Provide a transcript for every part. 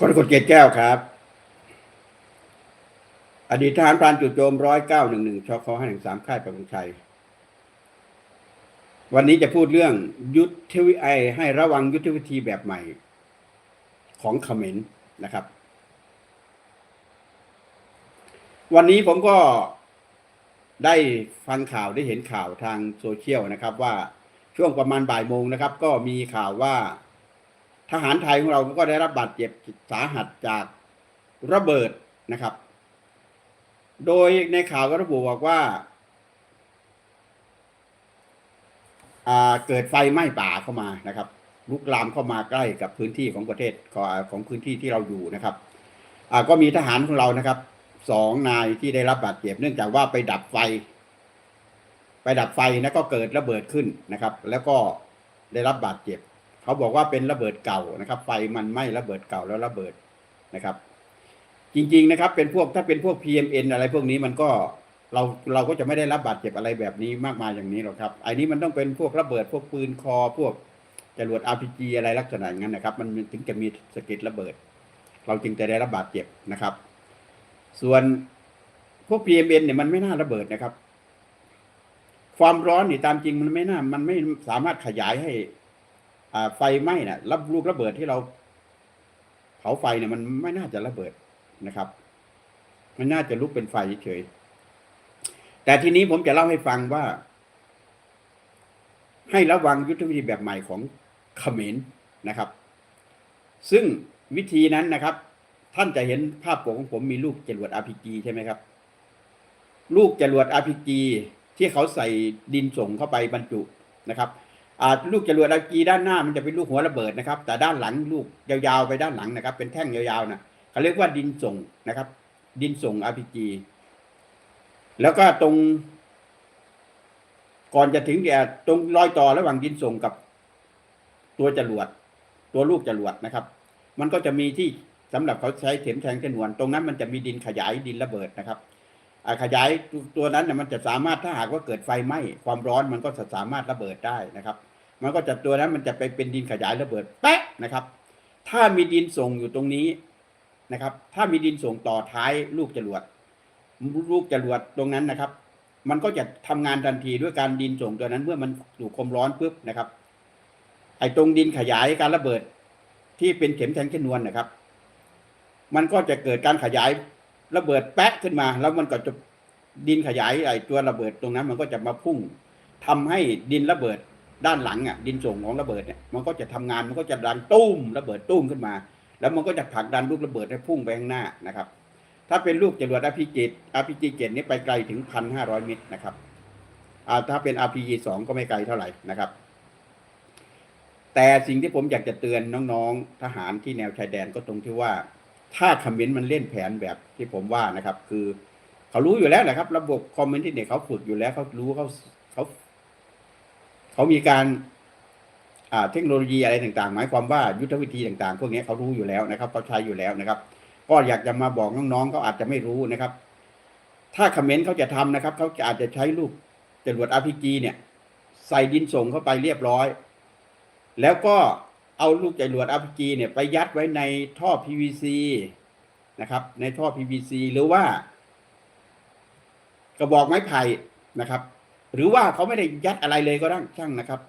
กรกฎเกตแก้วครับ อดีตทหารพรานจุดโจมร้อยเก้าหนึ่งหนึ่งชคห้าหนึ่งสามค่ายประมงชัย วันนี้จะพูดเรื่องยุทธวิไอให้ระวังยุทธวิธีแบบใหม่ ของเขมรนะครับ วันนี้ผมก็ได้ฟังข่าวได้เห็นข่าวทางโซเชียลนะครับว่า ช่วงประมาณบ่ายโมงนะครับ ก็มีข่าวว่า ทหารไทยของเราก็ได้รับบาดเจ็บสาหัสจากระเบิดนะครับ โดยในข่าวก็ระบุบอกว่าอาเกิดไฟไหม้ป่าเข้ามานะครับ ลุกลามเข้ามาใกล้กับพื้นที่ของประเทศของพื้นที่ที่เราอยู่นะครับก็มีทหารของเรานะครับสองนายที่ได้รับบาดเจ็บเนื่องจากว่าไปดับไฟ ไปดับไฟแล้วก็เกิดระเบิดขึ้นนะครับ แล้วก็ได้รับบาดเจ็บ เขาบอกว่าเป็นระเบิดเก่านะครับ ไฟมันไหม้ระเบิดเก่าแล้วระเบิดนะครับ จริง ๆนะครับ เป็นพวกถ้าเป็นพวก PMN อะไรพวกนี้มันก็เราเราก็จะไม่ได้รับบาดเจ็บอะไรแบบนี้มากมายอย่างนี้หรอกครับไอ้นี้มันต้องเป็นพวกระเบิดพวกปืนคอ พวกจรวด RPG อะไรลักษณะอย่างนั้นนะครับ มันถึงจะมีสะเก็ดระเบิด เราจึงจะได้รับบาดเจ็บนะครับ ส่วนพวก PMN เนี่ยมันไม่น่าระเบิดนะครับ ความร้อนนี่ตามจริงมันไม่น่า มันไม่สามารถขยายให้ อ่า ไฟไหม้น่ะรับลูกระเบิดที่เรา เผาไฟเนี่ยมันไม่น่าจะระเบิดนะครับ มันน่าจะลุกเป็นไฟเฉยแต่ทีนี้ผมจะเล่าให้ฟังว่า ให้ระวังยุทธวิธีแบบใหม่ของเขมรนะครับ ซึ่งวิธีนั้นนะครับ ท่านจะเห็นภาพปกของผมมีลูกจรวด RPG ใช่ไหมครับ ลูกจรวด RPG ที่เขาใส่ดินส่งเข้าไปบรรจุนะครับลูกจรวดอากีด้านหน้ามันจะเป็นลูกหัวระเบิดนะครับ แต่ด้านหลังลูกยาวๆไปด้านหลังนะครับ เป็นแท่งยาวๆนะเขาเรียกว่าดินส่งนะครับ ดินส่ง RPG แล้วก็ตรง ก่อนจะถึงแก่ตรงรอยต่อระหว่างดินส่งกับ ตัวจรวด ตัวลูกจรวดนะครับ มันก็จะมีที่สำหรับเขาใช้เข็มแทงชนวน ตรงนั้นมันจะมีดินขยายดินระเบิดนะครับ ขยายตัวนั้นเนี่ยมันจะสามารถถ้าหากว่าเกิดไฟไหม้ความร้อนมันก็จะสามารถระเบิดได้นะครับ มันก็จะตัวนั้นมันจะไปเป็นดินขยายระเบิดแป๊ะนะครับ ถ้ามีดินส่งอยู่ตรงนี้นะครับ ถ้ามีดินส่งต่อท้ายลูกจรวดลูกจรวดตรงนั้นนะครับ มันก็จะทำงานทันทีด้วยการดินส่งตัวนั้นเมื่อมันถูกความร้อนปุ๊บนะครับ ไอ้ตรงดินขยายการระเบิดที่เป็นเข็มแทงชนวนนะครับ มันก็จะเกิดการขยาย ระเบิดแป๊ะขึ้นมา แล้วมันก็จะดินขยายไอ้ตัวระเบิดตรงนั้น มันก็จะมาพุ่งทำให้ดินระเบิดด้านหลังอะดินส่งของระเบิดเนี่ยมันก็จะทำงานมันก็จะดันตุ้มระเบิดตุ้มขึ้นมา แล้วมันก็จะผลักดันลูกระเบิดให้พุ่งไปข้างหน้านะครับ ถ้าเป็นลูกจรวด RPG 7 RPG 7นี้ไปไกลถึงพันห้าร้อยเมตรนะครับอ่าถ้าเป็น RPG 2 ก็ไม่ไกลเท่าไหร่นะครับ แต่สิ่งที่ผมอยากจะเตือนน้องๆ ทหารที่แนวชายแดนก็ตรงที่ว่า ถ้าคอมเมนต์มันเล่นแผนแบบที่ผมว่านะครับ คือเขารู้อยู่แล้วแหละครับ ระบบคอมเมนต์ที่เนี่ยเขาฝึกอยู่แล้วเขารู้เขาเขาเขามีการอ่าเทคโนโลยีอะไรต่างๆ หมายความว่ายุทธวิธีต่างๆ พวกนี้เขารู้อยู่แล้วนะครับเขาใช้อยู่แล้วนะครับ ก็อยากจะมาบอกน้องๆเขาอาจจะไม่รู้นะครับ ถ้าคอมเมนต์เขาจะทำนะครับเขาอาจจะใช้ลูกจรวด RPG เนี่ย ใส่ดินส่งเข้าไปเรียบร้อย แล้วก็ เอาลูกจรวด RPG เนี่ยไปยัดไว้ในท่อ PVC นะครับ ในท่อ PVC หรือว่า กระบอกไม้ไผ่นะครับ หรือว่าเขาไม่ได้ยัดอะไรเลยก็ได้ช่างนะครับ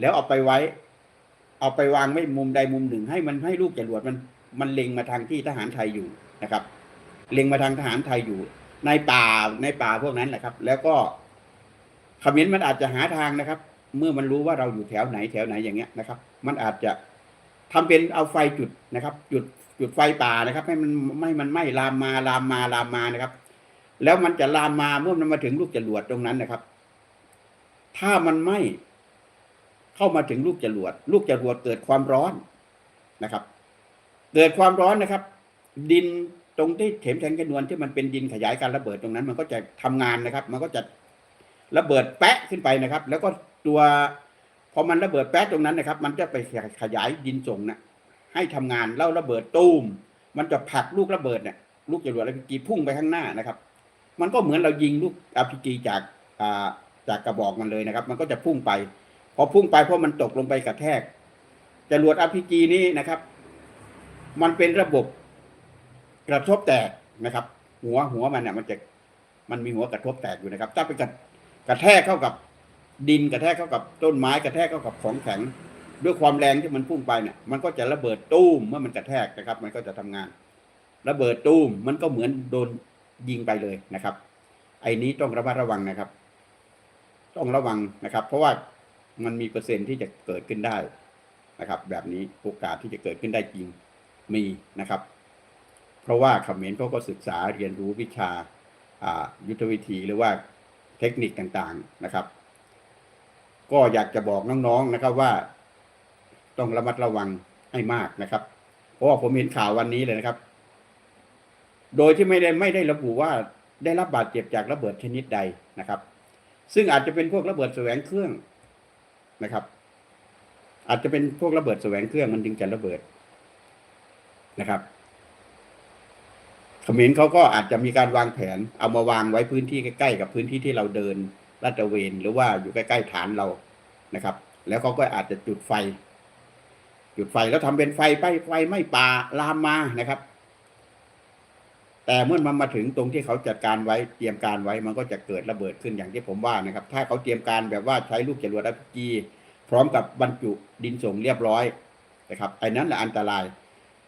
แล้วเอาไปไว้ เอาไปวางไว้มุมใดมุมหนึ่ง ให้มันให้ลูกจรวดมันมันเล็งมาทางที่ทหารไทยอยู่นะครับ เล็งมาทางทหารไทยอยู่ ในป่าในป่าพวกนั้นแหละครับ แล้วก็เขมิ้นมันอาจจะหาทางนะครับ เมื่อมันรู้ว่าเราอยู่แถวไหนแถวไหนอย่างเงี้ยนะครับ มันอาจจะทำเป็นเอาไฟจุดนะครับ จุดจุดไฟป่านะครับ ให้มันไม่มันไหม้ลามมาลามมาลามมานะครับ แล้วมันจะลามมาเมื่อมันมาถึงลูกจรวดตรงนั้นนะครับ ถ้ามันไหม้เข้ามาถึงลูกจรวด ลูกจรวดเกิดความร้อนนะครับ เกิดความร้อนนะครับ ดินตรงที่เข็มแทงกระนวนที่มันเป็นดินขยายการระเบิดตรงนั้น มันก็จะทำงานนะครับ มันก็จะระเบิดแปะขึ้นไปนะครับ แล้วก็ตัว พอมันระเบิดแป๊ะตรงนั้นนะครับ มันจะไปขยายดินส่งนะให้ทำงานแล้วระเบิดตูมมันจะผลักลูกระเบิดเนี่ยลูกจรวด RPG พุ่งไปข้างหน้านะครับ มันก็เหมือนเรายิงลูก RPG จากาจากกระบอกมันเลยนะครับ มันก็จะพุ่งไป พอพุ่งไปเพราะมันตกลงไปกระแทกจรวด RPG นี้นะครับ มันเป็นระบบกระทบแตกนะครับ หัวหัวมันเนี่ยมันจะมันมีหัวกระทบแตกอยู่นะครับ ถ้าไปกระกระแทกเข้ากับ ดินกระแทกเข้ากับต้นไม้กระแทกเข้ากับของแข็ง ด้วยความแรงที่มันพุ่งไปเนี่ยมันก็จะระเบิดตู้มเมื่อมันกระแทกนะครับ มันก็จะทำงาน ระเบิดตู้มมันก็เหมือนโดนยิงไปเลยนะครับ ไอ้นี้ต้องระมัดระวังนะครับ ต้องระวังนะครับ เพราะว่ามันมีเปอร์เซ็นต์ที่จะเกิดขึ้นได้นะครับ แบบนี้โอกาสที่จะเกิดขึ้นได้จริงมีนะครับ เพราะว่าเขมรเขาก็ศึกษาเรียนรู้วิชาอ่ายุทธวิธีหรือว่าเทคนิคต่างๆนะครับ ก็อยากจะบอกน้องๆนะครับว่า ต้องระมัดระวังให้มากนะครับ เพราะว่าผมเห็นข่าววันนี้เลยนะครับ โดยที่ไม่ได้ไม่ได้ระบุว่าได้รับบาดเจ็บจากระเบิดชนิดใดนะครับ ซึ่งอาจจะเป็นพวกระเบิดแสวงเครื่องนะครับ อาจจะเป็นพวกระเบิดแสวงเครื่องมันจึงจะระเบิดนะครับเขมรเขาก็อาจจะมีการวางแผนเอามาวางไว้พื้นที่ใกล้ๆกับพื้นที่ที่เราเดิน ลาดตระเวนหรือว่าอยู่ใกล้ๆฐานเรานะครับ แล้วเขาก็อาจจะจุดไฟ จุดไฟแล้วทำเป็นไฟไปไฟไม่ป่าลามมานะครับ แต่เมื่อมันมาถึงตรงที่เขาจัดการไว้เตรียมการไว้มันก็จะเกิดระเบิดขึ้นอย่างที่ผมว่านะครับ ถ้าเขาเตรียมการแบบว่าใช้ลูกจรวดอ p จีพร้อมกับบรรจุดินส่งเรียบร้อยนะครับไอ้นั้นแหละอันตราย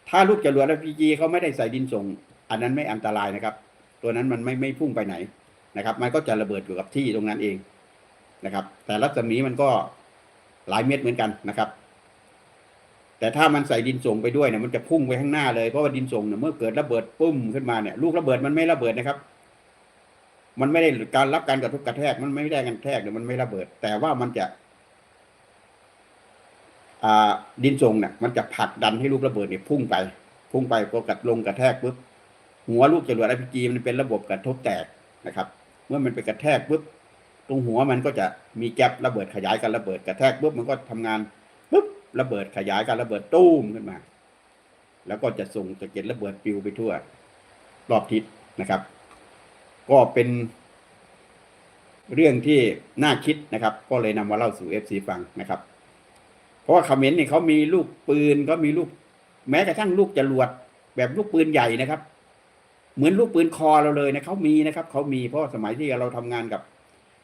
ถ้าลูกจรวดอ p จีเขาไม่ได้ใส่ดินส่ง อันนั้นไม่อันตรายนะครับ ตัวนั้นมันไม่ไม่พุ่งไปไหน นะครับ มันก็จะระเบิดอยู่กับที่ตรงนั้นเองนะครับ แต่รัศมีมันก็หลายเม็ดเหมือนกันนะครับ แต่ถ้ามันใส่ดินส่งไปด้วยเนี่ยมันจะพุ่งไปข้างหน้าเลยเพราะว่าดินส่งเนี่ยเมื่อเกิดระเบิดปุ้มขึ้นมาเนี่ยลูกระเบิดมันไม่ระเบิดนะครับ มันไม่ได้การรับการกระทบกระแทก มันไม่ได้การแทกเนี่ยมันไม่ระเบิด แต่ว่ามันจะดินส่งเนี่ยมันจะผลักดันให้ลูกระเบิดเนี่ยพุ่งไป พุ่งไปพอกัดลงกระแทกปุ๊บหัวลูกจรวด RPG มันเป็นระบบกระทบแตกนะครับ เมื่อมันไปกระแทกปุ๊บตรงหัวมันก็จะมีแก๊ประเบิดขยายกันระเบิดกระแทกปุ๊บมันก็ทำงานปุ๊บระเบิดขยายกันระเบิดตู้มขึ้นมา แล้วก็จะส่งสะเก็ดระเบิดปิวไปทั่ว รอบทิศนะครับ ก็เป็นเรื่องที่น่าคิดนะครับ ก็เลยนำมาเล่าสู่ FC ฟังนะครับ เพราะว่าเขมรนี่เขามีลูกปืนเขามีลูก แม้กระทั่งลูกจรวดแบบลูกปืนใหญ่นะครับ เหมือนลูกปืนคอเราเลยนะเขามีนะครับเขามีเพราะว่าสมัยที่เราทำงานกับ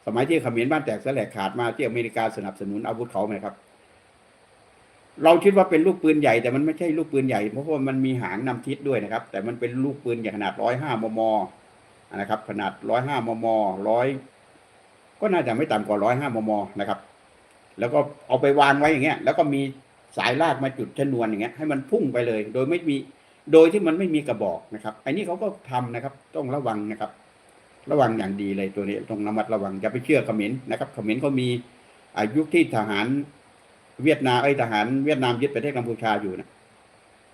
สมัยที่เขมรบ้านแตกแสลกขาดมาที่อเมริกาสนับสนุนอาวุธเขาไหมครับ เราคิดว่าเป็นลูกปืนใหญ่แต่มันไม่ใช่ลูกปืนใหญ่เพราะว่ามันมีหางนำทิศด้วยนะครับ แต่มันเป็นลูกปืนอย่างขนาดร้อยห้ามมนะครับ ขนาดร้อยห้ามมร้อยก็น่าจะไม่ต่ำกว่าร้อยห้ามมนะครับ แล้วก็เอาไปวางไว้อย่างเงี้ย แล้วก็มีสายลากมาจุดชนวนอย่างเงี้ยให้มันพุ่งไปเลย โดยไม่มี โดยที่มันไม่มีกระบอกนะครับไอันนี้เขาก็ทำนะครับ ต้องระวังนะครับ ระวังอย่างดีเลยตัวนี้ต้องระมัดระวังอย่าไปเชื่อเขมรนะครับเขมรเขามีอายุที่ทหารเวียดนามไอ้ทหารเวียดนามยึดประเทศกัมพูชาอยู่นะ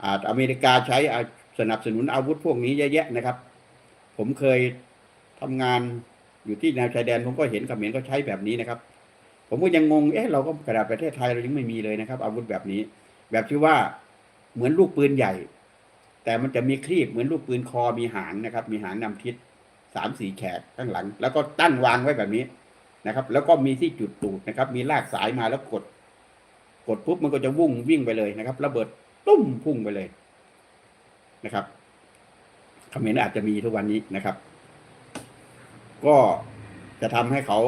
อาอเมริกาใช้สนับสนุนอาวุธพวกนี้เยอะแยะนะครับ ผมเคยทำงานอยู่ที่แนวชายแดนผมก็เห็นเขมรก็ใช้แบบนี้นะครับ ผมก็ยังงงเอ๊ะเราก็กระดาษประเทศไทยเรายังไม่มีเลยนะครับ อาวุธแบบนี้ แบบที่ว่าเหมือนลูกปืนใหญ่ แต่มันจะมีครีบเหมือนลูกปืนคอมีหางนะครับ มีหางนำทิศสามสี่แฉกข้างหลัง แล้วก็ตั้งวางไว้แบบนี้นะครับ แล้วก็มีที่จุดตูดนะครับ มีลากสายมาแล้วกด กดปุ๊บมันก็จะวุ่งวิ่งไปเลยนะครับ ระเบิดตุ้มพุ่งไปเลยนะครับคอมเขมรอาจจะมีทุกวันนี้นะครับ ก็จะทำให้เขา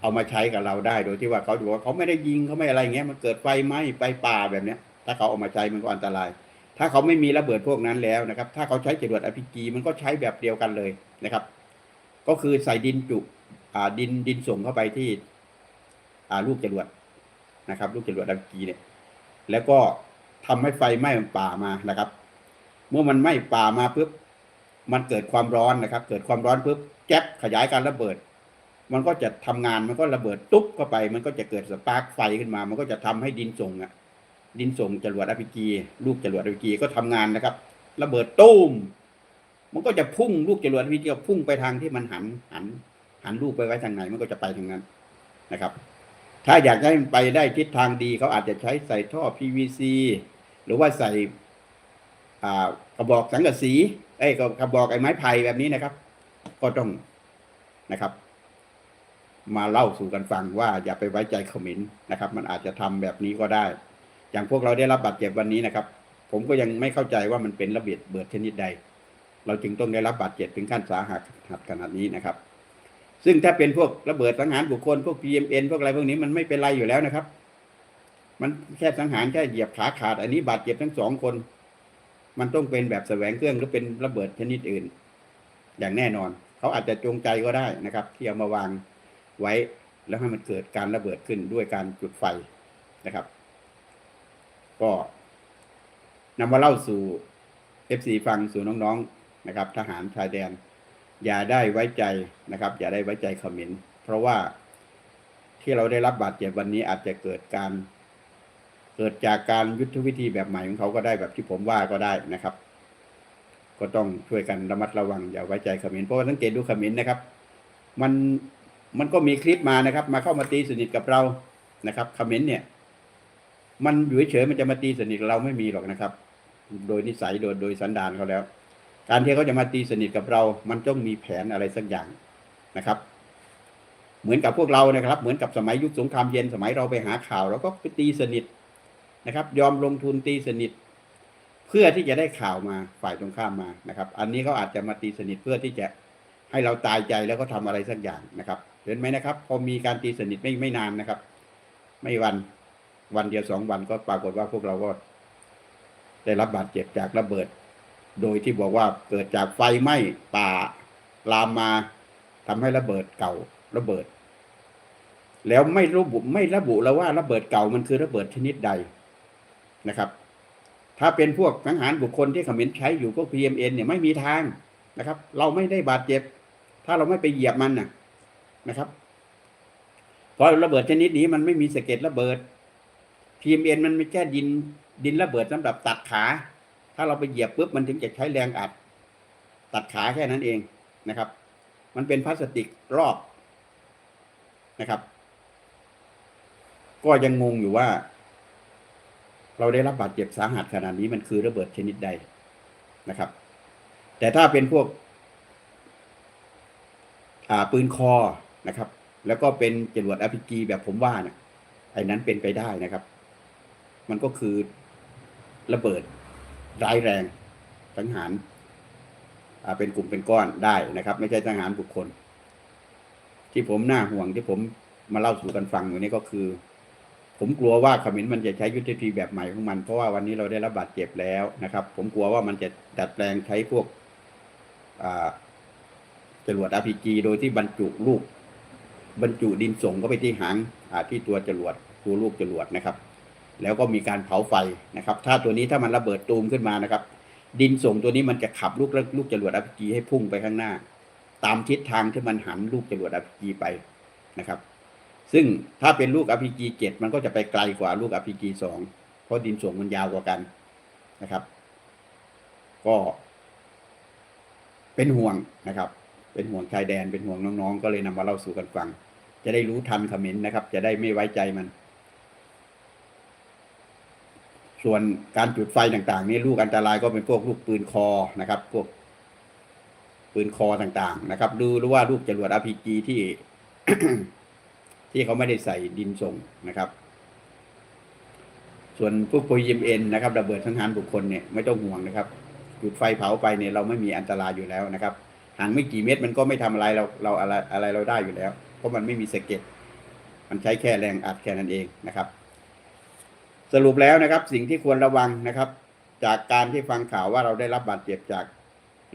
เอามาใช้กับเราได้โดยที่ว่าเขาดูว่าเขาไม่ได้ยิงเขาไม่อะไรเงี้ยมันเกิดไฟไหม้ไฟป่าแบบเนี้ย ถ้าเขาเอามาใช้มันก็อันตราย ถ้าเขาไม่มีระเบิดพวกนั้นแล้วนะครับ ถ้าเขาใช้จรวดอ p พีมันก็ใช้แบบเดียวกันเลยนะครับ ก็คือใส่ดินจุอ่าดินดินส่งเข้าไปที่ อ่าลูกจรวดนะครับ ลูกจรวดอ p พีเนี่ย แล้วก็ทำให้ไฟไหม้ป่ามานะครับ เมื่อมันไหม้ป่ามาปุ๊บมันเกิดความร้อนนะครับ เกิดความร้อนปุ๊บแก๊สขยายการระเบิด มันก็จะทำงานมันก็ระเบิดตุ๊บเข้าไป มันก็จะเกิดสปาร์กไฟขึ้นมา มันก็จะทำให้ดินส่งอะ ดินส่งจรวดอ p พีลูกจรวดอ p พีก็ทำงานนะครับ ระเบิดตุ้มมันก็จะพุ่งลูกจรวดอ p พีก็พุ่งไปทางที่มันหันหัน หันลูกไปไว้ทางไหน มันก็จะไปทางนั้นนะครับ ถ้าอยากให้มันไปได้ทิศทางดีเขาอาจจะใช้ใส่ท่อ PVC หรือว่าใส่กระบอกสังกะสีเอ้ยกระบอกไอ้ไม้ไผ่แบบนี้นะครับ ก็ต้องนะครับ มาเล่าสู่กันฟังว่าอย่าไปไว้ใจเขมินนะครับ มันอาจจะทำแบบนี้ก็ได้ อย่างพวกเราได้รับบาดเจ็บวันนี้นะครับ ผมก็ยังไม่เข้าใจว่ามันเป็นระเบิดเบิดชนิดใด เราจึงต้องได้รับบาดเจ็บถึงขั้นสาหัสขนาดนี้นะครับ ซึ่งถ้าเป็นพวกระเบิดสังหารบุคคลพวก PMN พวกอะไรพวกนี้มันไม่เป็นไรอยู่แล้วนะครับ มันแค่สังหารแค่เหยียบขาขาด อันนี้บาดเจ็บทั้งสองคน มันต้องเป็นแบบแสวงเครื่องหรือเป็นระเบิดชนิดอื่น อย่างแน่นอน เขาอาจจะจงใจก็ได้นะครับ ที่เอามาวางไว้แล้วให้มันเกิดการระเบิดขึ้นด้วยการจุดไฟนะครับ ก็นำมาเล่าสู่ FC ฟังสู่น้องๆนะครับ ทหารชายแดน อย่าได้ไว้ใจนะครับ อย่าได้ไว้ใจเขมรเพราะว่าที่เราได้รับบาดเจ็บวันนี้อาจจะเกิดการ เกิดจากการยุทธวิธีแบบใหม่ของเขาก็ได้แบบที่ผมว่าก็ได้นะครับ ก็ต้องช่วยกันระมัดระวัง อย่าไว้ใจเขมรเพราะว่าสังเกตดูเขมรนะครับ มันมันก็มีคลิปมานะครับ มาเข้ามาตีสนิทกับเรานะครับเขมรเนี่ย มันอยู่เฉยๆมันจะมาตีสนิทเราไม่มีหรอกนะครับ โดยนิสัยโดยโดยสันดานเขาแล้ว การที่เขาจะมาตีสนิทกับเรา มันต้องมีแผนอะไรสักอย่างนะครับ เหมือนกับพวกเรานะครับ เหมือนกับสมัยยุคสงครามเย็นสมัยเราไปหาข่าวเราก็ไปตีสนิทนะครับ ยอมลงทุนตีสนิท เพื่อที่จะได้ข่าวมาฝ่ายตรงข้ามมานะครับ อันนี้เขาอาจจะมาตีสนิทเพื่อที่จะให้เราตายใจแล้วก็ทำอะไรสักอย่างนะครับ เห็นไหมนะครับ พอมีการตีสนิทไม่ไม่นานนะครับ ไม่วัน วันเดียวสองวันก็ปรากฏว่าพวกเราก็ได้รับบาดเจ็บจากระเบิด โดยที่บอกว่าเกิดจากไฟไหม้ป่าลามมาทำให้ระเบิดเก่าระเบิด แล้วไม่ระบุไม่ระบุแล้วว่าระเบิดเก่ามันคือระเบิดชนิดใดนะครับ ถ้าเป็นพวกสังหารบุคคลที่เขมรใช้อยู่พวก PMN เนี่ยไม่มีทางนะครับ เราไม่ได้บาดเจ็บ ถ้าเราไม่ไปเหยียบมันนะนะครับ เพราะระเบิดชนิดนี้มันไม่มีสะเก็ดระเบิด PMN มันไม่แค่ดินดินระเบิดสำหรับตัดขา ถ้าเราไปเหยียบปุ๊บมันถึงจะใช้แรงอัด ตัดขาแค่นั้นเองนะครับ มันเป็นพลาสติกรอบนะครับ ก็ยังงงอยู่ว่า เราได้รับบาดเจ็บสาหัสขนาดนี้มันคือระเบิดชนิดใดนะครับ แต่ถ้าเป็นพวกปืนคอนะครับ แล้วก็เป็นจรวด RPG แบบผมว่าเนี่ยไอ้นั้นเป็นไปได้นะครับ มันก็คือระเบิดร้ายแรงสังหารเป็นกลุ่มเป็นก้อนได้นะครับ ไม่ใช่สังหารบุคคล ที่ผมน่าห่วงที่ผมมาเล่าสู่กันฟังอยู่นี่ก็คือ ผมกลัวว่าขมิ้นมันจะใช้ยุทธวิธีแบบใหม่ของมันเพราะว่าวันนี้เราได้รับบาดเจ็บแล้วนะครับ ผมกลัวว่ามันจะดัดแปลงใช้พวกจรวด RPG โดยที่บรรจุลูกบรรจุดินส่งเข้าไปที่หางที่ตัวจรวดตัวลูกจรวดนะครับ แล้วก็มีการเผาไฟนะครับ ถ้าตัวนี้ถ้ามันระเบิดตูมขึ้นมานะครับ ดินส่งตัวนี้มันจะขับลูกลูกจรวด RPG ให้พุ่งไปข้างหน้า ตามทิศทางที่มันหันลูกจรวด RPG ไปนะครับ ซึ่งถ้าเป็นลูก RPG 7มันก็จะไปไกลกว่าลูก RPG 2เพราะดินส่งมันยาวกว่ากันนะครับ ก็เป็นห่วงนะครับ เป็นห่วงชายแดนเป็นห่วงน้องๆ ก็เลยนำมาเล่าสู่กันฟัง จะได้รู้ทันคอมเขมนต์นะครับ จะได้ไม่ไว้ใจมัน ส่วนการจุดไฟต่างๆนี่ลูกอันตรายก็เป็นพวกลูกปืนคอนะครับพวกปืนคอต่างๆ นะครับดูหรือว่าลูกจรวด RPG ที่ ที่เขาไม่ได้ใส่ดินส่งนะครับ ส่วนพวก PMN นนะครับระเบิดสังหารบุคคลเนี่ยไม่ต้องห่วงนะครับจุดไฟเผาไปเนี่ยเราไม่มีอันตรายอยู่แล้วนะครับห่างไม่กี่เมตรมันก็ไม่ทำอะไรเราเราอะไรอะไรเราได้อยู่แล้ว เพราะมันไม่มีสะเก็ดมันใช้แค่แรงอัดแค่นั้นเองนะครับ สรุปแล้วนะครับสิ่งที่ควรระวังนะครับ จากการที่ฟังข่าวว่าเราได้รับบาดเจ็บจาก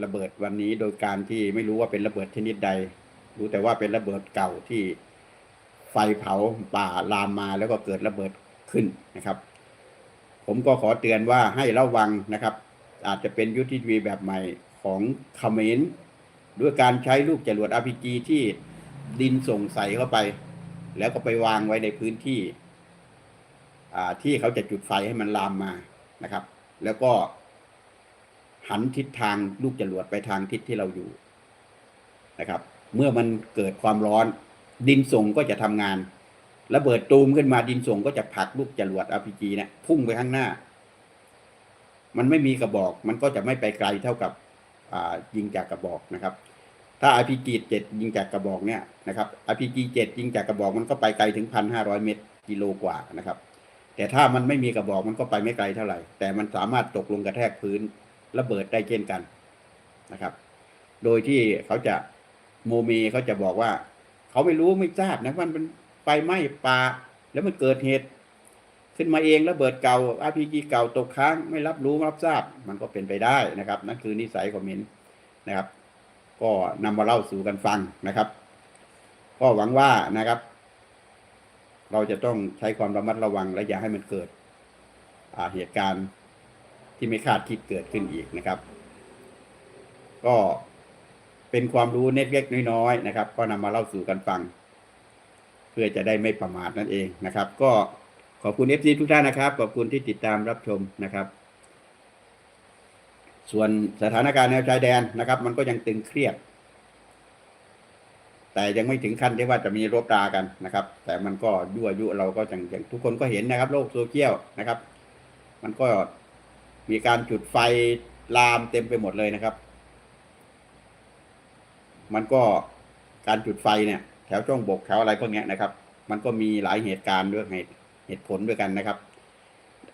ระเบิดวันนี้ โดยการที่ไม่รู้ว่าเป็นระเบิดชนิดใด รู้แต่ว่าเป็นระเบิดเก่าที่ไฟเผาป่าลามมาแล้วก็เกิดระเบิดขึ้นนะครับ ผมก็ขอเตือนว่าให้ระวังนะครับ อาจจะเป็นยุทธวิธีแบบใหม่ของคอมเขมรด้วยการใช้ลูกจรวด RPG ที่ดินส่งใส่เข้าไป แล้วก็ไปวางไว้ในพื้นที่ ที่เขาจะจุดไฟให้มันลามมานะครับ แล้วก็หันทิศทางลูกจรวดไปทางทิศที่เราอยู่นะครับ เมื่อมันเกิดความร้อน ดินส่งก็จะทำงานระเบิดตูมขึ้นมาดินส่งก็จะผลักลูกจรวด RPG เนี่ยพุ่งไปข้างหน้า มันไม่มีกระบอก มันก็จะไม่ไปไกลเท่ากับยิงจากกระบอกนะครับ ถ้า RPG 7 ยิงจากกระบอกเนี่ยนะครับ RPG 7 ยิงจากกระบอกมันก็ไปไกลถึง 1,500 เมตรกิโลกว่านะครับ แต่ถ้ามันไม่มีกระบอกมันก็ไปไม่ไกลเท่าไหร่ แต่มันสามารถตกลงกระแทกพื้นระเบิดได้เช่นกันนะครับ โดยที่เขาจะโมเมเขาจะบอกว่า เขาไม่รู้ไม่ทราบนะว่ามันไฟไหม้ป่าแล้วมันเกิดเหตุขึ้นมาเองระเบิดเก่าอาพีจีเก่าตกค้างไม่รับรู้รับทราบ มันก็เป็นไปได้นะครับนั่นคือนิสัยของมินนะครับ ก็นำมาเล่าสู่กันฟังนะครับ ก็หวังว่านะครับ เราจะต้องใช้ความระมัดระวังและอย่าให้มันเกิดเหตุการณ์ที่ไม่คาดคิดเกิดขึ้นอีกนะครับ ก็เป็นความรู้เล็กๆน้อยๆนะครับ ก็นำมาเล่าสู่กันฟัง เพื่อจะได้ไม่ประมาทนั่นเองนะครับ ก็ขอบคุณเอฟซีทุกท่านนะครับ ขอบคุณที่ติดตามรับชมนะครับ ส่วนสถานการณ์แนวชายแดนนะครับ มันก็ยังตึงเครียด แต่ยังไม่ถึงขั้นที่ว่าจะมีรบรากันนะครับ แต่มันก็ยั่วยุเราก็อย่างอย่างทุกคนก็เห็นนะครับ โลกโซเชียลนะครับ มันก็มีการจุดไฟลามเต็มไปหมดเลยนะครับ มันก็การจุดไฟเนี่ย แถวช่องบกแถวอะไรพวกนี้นะครับ มันก็มีหลายเหตุการณ์ด้วยเหตุเหตุผลด้วยกันนะครับ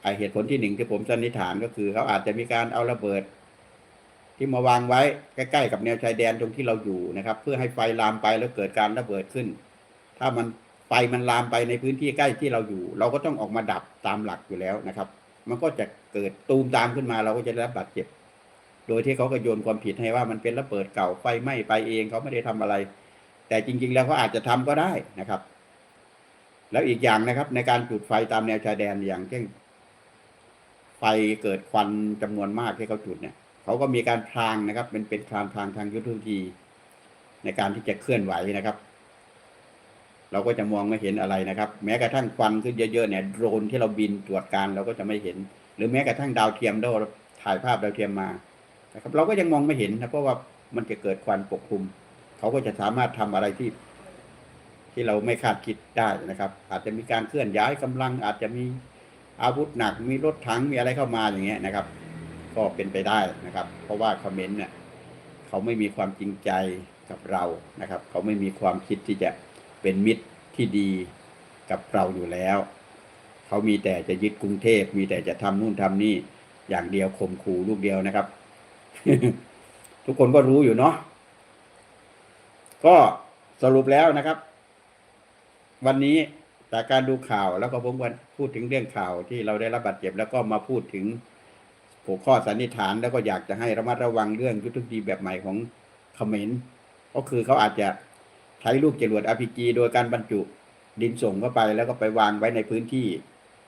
ไอเหตุผลที่หนึ่งที่ผมสันนิษฐานก็คือเขาอาจจะมีการเอาระเบิด ที่มาวางไว้ใกล้ๆกับแนวชายแดนตรงที่เราอยู่นะครับ เพื่อให้ไฟลามไปแล้วเกิดการระเบิดขึ้น ถ้ามันไฟมันลามไปในพื้นที่ใกล้ที่เราอยู่ เราก็ต้องออกมาดับตามหลักอยู่แล้วนะครับ มันก็จะเกิดตูมตามขึ้นมาเราก็จะได้รับบาดเจ็บ โดยที่เขาก็โยนความผิดให้ว่ามันเป็นระเบิดเก่าไฟไหม้ไปเองเขาไม่ได้ทำอะไร แต่จริง ๆ แล้วเขาอาจจะทำก็ได้นะครับ แล้วอีกอย่างนะครับ ในการจุดไฟตามแนวชายแดนอย่างเช่นไฟเกิดควันจำนวนมากที่เขาจุดเนี่ย เขาก็มีการพรางนะครับ เป็นเป็นการพรางทางยุทธวิธีในการที่จะเคลื่อนไหวนะครับ เราก็จะมองไม่เห็นอะไรนะครับ แม้กระทั่งควันขึ้นเยอะๆเนี่ยโดรนที่เราบินตรวจการเราก็จะไม่เห็น หรือแม้กระทั่งดาวเทียมเราถ่ายภาพดาวเทียมมานะครับ เราก็ยังมองไม่เห็นนะเพราะว่ามันจะเกิดควันปกคลุม เขาก็จะสามารถทำอะไรที่ ที่เราไม่คาดคิดได้นะครับ อาจจะมีการเคลื่อนย้ายกำลัง อาจจะมีอาวุธหนัก มีรถถังมีอะไรเข้ามาอย่างเงี้ยนะครับ ก็เป็นไปได้นะครับ เพราะว่าคอมเมนต์เนี่ยเขาไม่มีความจริงใจกับเรานะครับ เขาไม่มีความคิดที่จะเป็นมิตรที่ดีกับเราอยู่แล้ว เขามีแต่จะยึดกรุงเทพมีแต่จะทำนู่นทำนี่อย่างเดียวข่มขู่ลูกเดียวนะครับ ทุกคนก็รู้อยู่เนาะก็สรุปแล้วนะครับ วันนี้จากการดูข่าวแล้วก็ผมวันพูดถึงเรื่องข่าวที่เราได้รับบาดเจ็บแล้วก็มาพูดถึง หัวข้อสันนิษฐานแล้วก็อยากจะให้ระมัดระวังเรื่องยุทธวิธีแบบใหม่ของเขมรก็คือเขาอาจจะใช้ลูกจรวด RPG โดยการบรรจุดินส่งเข้าไปแล้วก็ไปวางไว้ในพื้นที่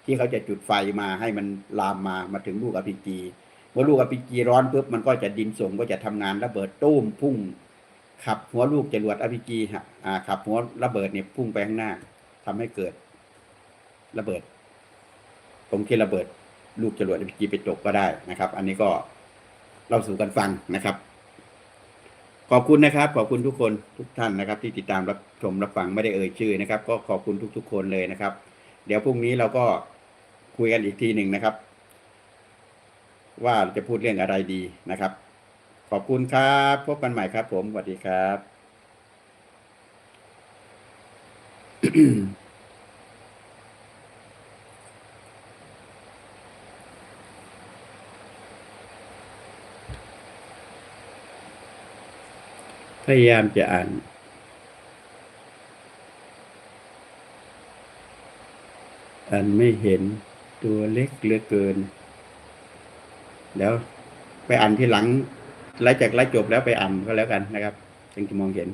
ที่เขาจะจุดไฟมาให้มันลามมามาถึงลูก RPG เมื่อลูก RPG ร้อนปุ๊บมันก็จะดินส่งก็จะทำงานระเบิดตุ้มพุ่ง ขับหัวลูกจรวด RPG ฮะอ่าขับหัวระเบิดเนี่ยพุ่งไปข้างหน้าทำให้เกิดระเบิดตรงที่ระเบิด ลูกจรวด RPG ไปตกก็ได้นะครับ อันนี้ก็เราสู่กันฟังนะครับ ขอบคุณนะครับ ขอบคุณทุกคนทุกท่านนะครับ ที่ติดตามรับชมรับฟังไม่ได้เอ่ยชื่อนะครับ ก็ขอบคุณทุก ๆ คนเลยนะครับ เดี๋ยวพรุ่งนี้เราก็คุยกันอีกทีหนึ่งนะครับ ว่าจะพูดเรื่องอะไรดีนะครับ ขอบคุณครับพบกันใหม่ครับ ผมสวัสดีครับ พยายามจะอ่าน อ่านไม่เห็นตัวเล็กเหลือเกิน แล้วไปอ่านที่หลังหลังจากไลฟ์จบแล้วไปอ่านก็แล้วกันนะครับ จึงจะมองเห็น